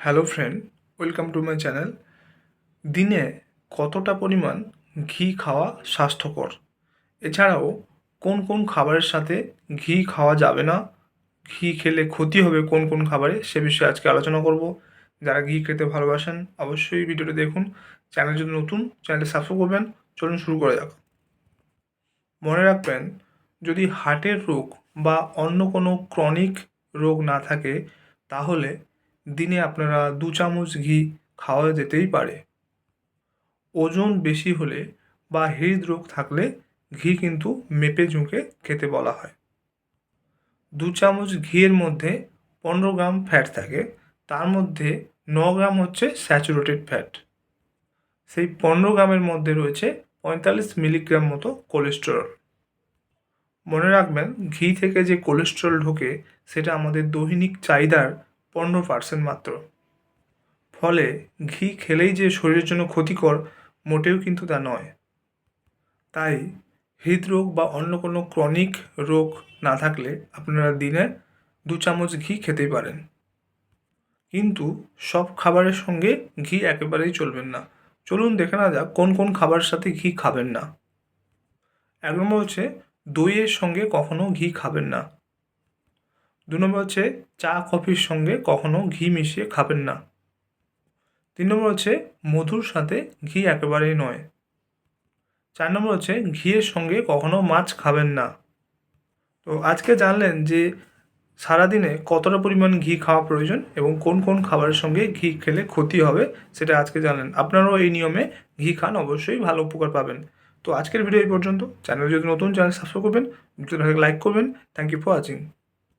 Hello friend, welcome to my channel. দিনে কতটা পরিমাণ ঘি খাওয়া স্বাস্থ্যকর? এছাড়াও কোন কোন খাবারের সাথে ঘি খাওয়া যাবে না, ঘি খেলে ক্ষতি হবে কোন কোন খাবারে, সে বিষয়ে আজকে আলোচনা করব। যারা ঘি খেতে ভালোবাসেন, অবশ্যই ভিডিওটি দেখুন। চ্যানেল যদি নতুন, চ্যানেলটি সাবস্ক্রাইব করবেন। চলুন শুরু করা যাক। মনে রাখবেন, যদি হার্টের রোগ বা অন্য কোনো ক্রনিক রোগ না থাকে, তাহলে দিনে আপনারা দু চামচ ঘি খাওয়া যেতেই পারে। ওজন বেশি হলে বা হৃদরোগ থাকলে ঘি কিন্তু মেপে ঝুঁকে খেতে বলা হয়। দু চামচ ঘিয়ের মধ্যে পনেরো গ্রাম ফ্যাট থাকে, তার মধ্যে ন গ্রাম হচ্ছে স্যাচুরেটেড ফ্যাট। সেই পনেরো গ্রামের মধ্যে রয়েছে পঁয়তাল্লিশ মিলিগ্রাম মতো কোলেস্টেরল। মনে রাখবেন, ঘি থেকে যে কোলেস্টেরল ঢোকে, সেটা আমাদের দৈনিক চাহিদার পনেরো পার্সেন্ট মাত্র। ফলে ঘি খেলেই যে শরীরের জন্য ক্ষতিকর, মোটেও কিন্তু তা নয়। তাই হৃদরোগ বা অন্য কোনো ক্রনিক রোগ না থাকলে আপনারা দিনে দু চামচ ঘি খেতেই পারেন। কিন্তু সব খাবারের সঙ্গে ঘি একেবারেই চলবেন না। চলুন দেখে না যাক কোন কোন খাবারের সাথে ঘি খাবেন না। এক নম্বর হচ্ছে দইয়ের সঙ্গে কখনো ঘি খাবেন না। দু নম্বর হচ্ছে চা, কফির সঙ্গে কখনো ঘি মিশিয়ে খাবেন না। তিন নম্বর হচ্ছে মধুর সাথে ঘি একেবারেই নয়। চার নম্বর হচ্ছে ঘিয়ের সঙ্গে কখনো মাছ খাবেন না। তো আজকে জানলেন যে সারাদিনে কতটা পরিমাণ ঘি খাওয়া প্রয়োজন এবং কোন কোন খাবারের সঙ্গে ঘি খেলে ক্ষতি হবে সেটা আজকে জানলেন। আপনারাও এই নিয়মে ঘি খান, অবশ্যই ভালো উপকার পাবেন। তো আজকের ভিডিও এই পর্যন্ত। চ্যানেল যদি নতুন, চ্যানেল সাবস্ক্রাইব করবেন। ভিডিওটাকে লাইক করবেন। Thank you for watching